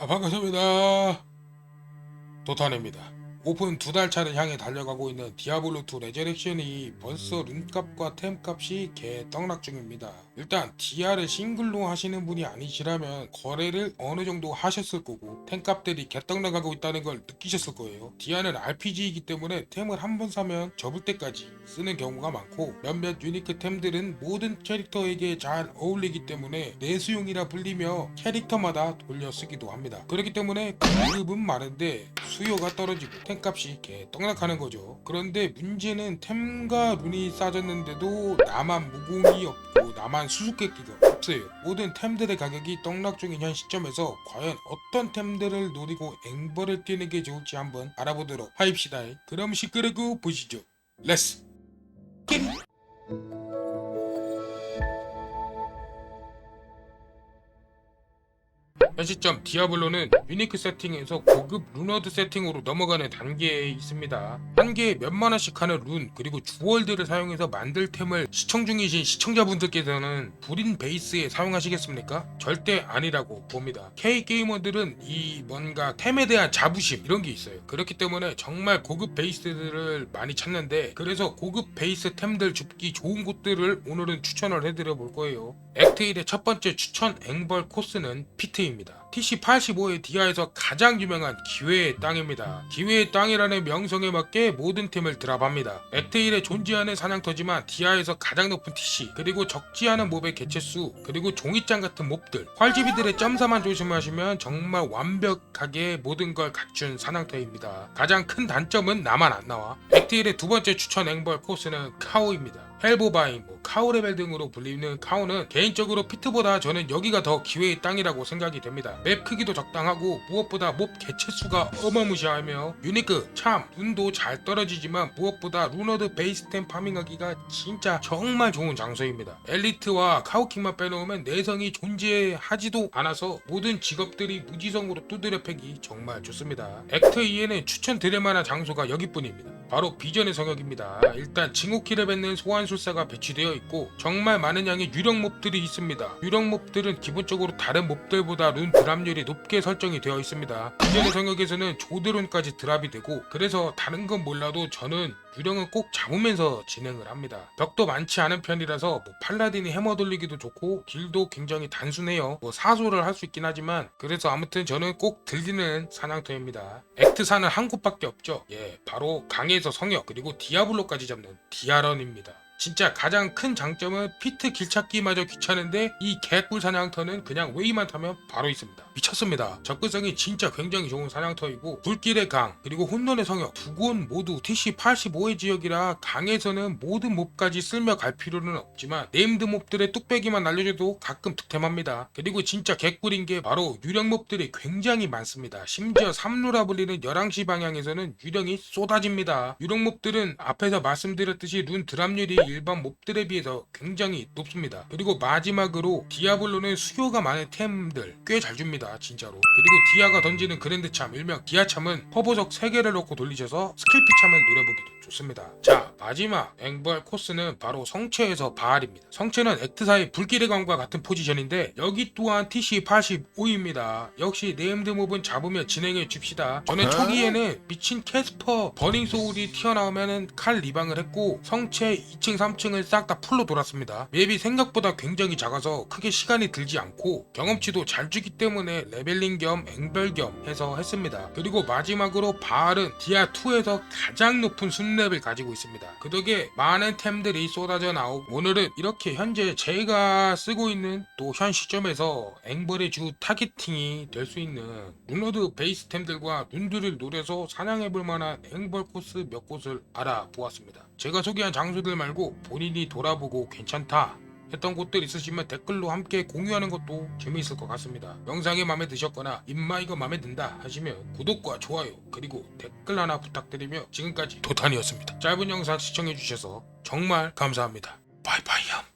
아, 반갑습니다. 도탄입니다. 오픈 두 달 차를 향해 달려가고 있는 디아블로2 레저렉션이 벌써 룬값과 템값이 개떡락 중입니다. 일단 디아를 싱글로 하시는 분이 아니시라면 거래를 어느 정도 하셨을 거고 템값들이 개떡락하고 있다는 걸 느끼셨을 거예요. 디아는 RPG이기 때문에 템을 한 번 사면 접을 때까지 쓰는 경우가 많고 몇몇 유니크 템들은 모든 캐릭터에게 잘 어울리기 때문에 내수용이라 불리며 캐릭터마다 돌려 쓰기도 합니다. 그렇기 때문에 공급은 많은데 수요가 떨어지고 템값이 개 떡락하는 거죠. 그런데 문제는 템과 룬이 싸졌는데도 나만 무공이 없고 나만 수수께끼가 없어요. 모든 템들의 가격이 떡락 중인 현 시점에서 과연 어떤 템들을 노리고 앵벌을 뛰는 게 좋을지 한번 알아보도록 하입시다. 그럼 시끄르고 보시죠. 렛츠 끼 현 시점 디아블로는 유니크 세팅에서 고급 루너드 세팅으로 넘어가는 단계에 있습니다. 한 개에 몇만 원씩 하는 룬 그리고 주월드를 사용해서 만들 템을 시청 중이신 시청자분들께서는 불인 베이스에 사용하시겠습니까? 절대 아니라고 봅니다. K 게이머들은 이 뭔가 템에 대한 자부심 이런 게 있어요. 그렇기 때문에 정말 고급 베이스들을 많이 찾는데 그래서 고급 베이스 템들 줍기 좋은 곳들을 오늘은 추천을 해드려 볼 거예요. 1의 첫 번째 추천 앵벌 코스는 피트입니다. TC85의 디아에서 가장 유명한 기회의 땅입니다. 기회의 땅이라는 명성에 맞게 모든 템을 드랍합니다. 액트 1에 존재하는 사냥터지만 디아에서 가장 높은 TC, 그리고 적지 않은 몹의 개체수, 그리고 종이장 같은 몹들, 활지비들의 점사만 조심하시면 정말 완벽하게 모든 걸 갖춘 사냥터입니다. 가장 큰 단점은 나만 안 나와. 액트 1의 두 번째 추천 앵벌 코스는 카오입니다. 헬보바인, 뭐 카오 레벨 등으로 불리는 카오는 개인적으로 피트보다 저는 여기가 더 기회의 땅이라고 생각이 됩니다. 맵 크기도 적당하고 무엇보다 몹 개체수가 어마무시하며 유니크, 참, 눈도 잘 떨어지지만 무엇보다 루너드 베이스템 파밍하기가 진짜 정말 좋은 장소입니다. 엘리트와 카오킹만 빼놓으면 내성이 존재하지도 않아서 모든 직업들이 무지성으로 두드려 패기 정말 좋습니다. 액트 2에는 추천드릴 만한 장소가 여기뿐입니다. 바로 비전의 성역입니다. 일단 징호키를 뱉는 소환술사가 배치되어 있고 정말 많은 양의 유령 몹들이 있습니다. 유령 몹들은 기본적으로 다른 몹들보다 룬 드랍률이 높게 설정이 되어 있습니다. 비전의 성역에서는 조드론까지 드랍이 되고 그래서 다른 건 몰라도 저는 유령은 꼭 잡으면서 진행을 합니다. 벽도 많지 않은 편이라서 뭐 팔라딘이 해머 돌리기도 좋고 길도 굉장히 단순해요. 뭐 사소를 할 수 있긴 하지만 그래서 아무튼 저는 꼭 들리는 사냥터입니다. 액트사는 한 곳밖에 없죠. 예, 바로 강에서 성역 그리고 디아블로까지 잡는 디아런입니다. 진짜 가장 큰 장점은 피트 길찾기마저 귀찮은데 이 개꿀 사냥터는 그냥 웨이만 타면 바로 있습니다. 미쳤습니다. 접근성이 진짜 굉장히 좋은 사냥터이고 불길의 강 그리고 혼돈의 성역 두 곳 모두 TC85의 지역이라 강에서는 모든 몹까지 쓸며 갈 필요는 없지만 네임드 몹들의 뚝배기만 날려줘도 가끔 득템합니다. 그리고 진짜 개꿀인 게 바로 유령 몹들이 굉장히 많습니다. 심지어 삼루라 불리는 11시 방향에서는 유령이 쏟아집니다. 유령 몹들은 앞에서 말씀드렸듯이 룬 드랍률이 일반 몹들에 비해서 굉장히 높습니다. 그리고 마지막으로 디아블로는 수요가 많은 템들 꽤 잘 줍니다. 진짜로. 그리고 디아가 던지는 그랜드 참 일명 디아 참은 허보석 3개를 넣고 돌리셔서 스킬피 참을 노려보기도 좋습니다. 자 마지막 앵벌 코스는 바로 성체에서 바알입니다. 성체는 액트사의 불길의 광과 같은 포지션인데 여기 또한 TC85입니다. 역시 네임드 몹은 잡으며 진행해 줍시다. 저는 초기에는 미친 캐스퍼 버닝 소울이 튀어나오면은 칼 리방을 했고 성체 2층 3층을 싹 다 풀로 돌았습니다. 맵이 생각보다 굉장히 작아서 크게 시간이 들지 않고 경험치도 잘 주기 때문에 레벨링 겸 앵벌 겸 해서 했습니다. 그리고 마지막으로 바알은 디아2에서 가장 높은 순렙을 가지고 있습니다. 그 덕에 많은 템들이 쏟아져 나오고 오늘은 이렇게 현재 제가 쓰고 있는 또 현 시점에서 앵벌의 주 타겟팅이 될 수 있는 룬로드 베이스 템들과 눈들을 노려서 사냥해볼 만한 앵벌 코스 몇 곳을 알아보았습니다. 제가 소개한 장소들 말고 본인이 돌아보고 괜찮다 했던 곳들 있으시면 댓글로 함께 공유하는 것도 재미있을 것 같습니다. 영상이 마음에 드셨거나 입마이가 마음에 든다 하시면 구독과 좋아요 그리고 댓글 하나 부탁드리며 지금까지 도탄이었습니다. 짧은 영상 시청해주셔서 정말 감사합니다. 바이바이요.